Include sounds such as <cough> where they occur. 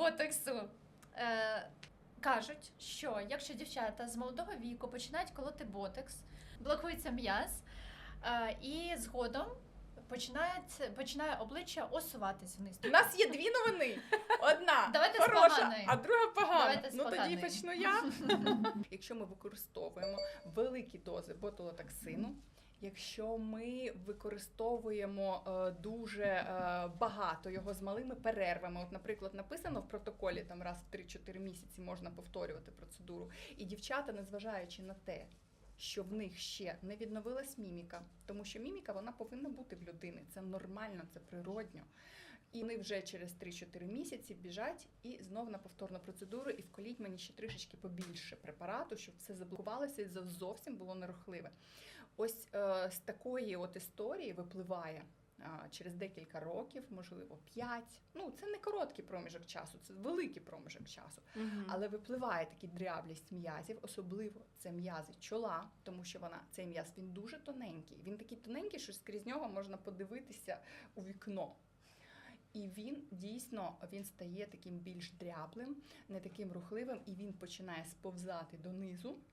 ботоксу. Е, кажуть, що якщо дівчата з молодого віку починають колоти ботокс, блокується м'яз, е, і згодом починає, починає обличчя осуватись вниз. У нас є дві новини. Одна <laughs> Давайте з хороша, поганої. а друга погана. Давайте з ну тоді поганої. почну я. <laughs> Якщо ми використовуємо великі дози ботулотоксину, якщо ми використовуємо е, дуже е, багато його з малими перервами, от, наприклад, написано в протоколі там раз в 3-4 місяці можна повторювати процедуру, і дівчата, незважаючи на те, що в них ще не відновилась міміка, тому що міміка вона повинна бути в людини. Це нормально, це природньо. І вони вже через 3-4 місяці біжать і знов на повторну процедуру, і вколіть мені ще трішечки побільше препарату, щоб все заблокувалося і зовсім було нерухливе. Ось е, з такої от історії випливає. а, Через декілька років, можливо, 5. Ну, це не короткий проміжок часу, це великий проміжок часу. Але випливає такі дряблість м'язів, особливо це м'язи чола, тому що вона цей м'яз він дуже тоненький. Він такий тоненький, що скрізь нього можна подивитися у вікно. І він дійсно він стає таким більш дряблим, не таким рухливим, і він починає сповзати донизу.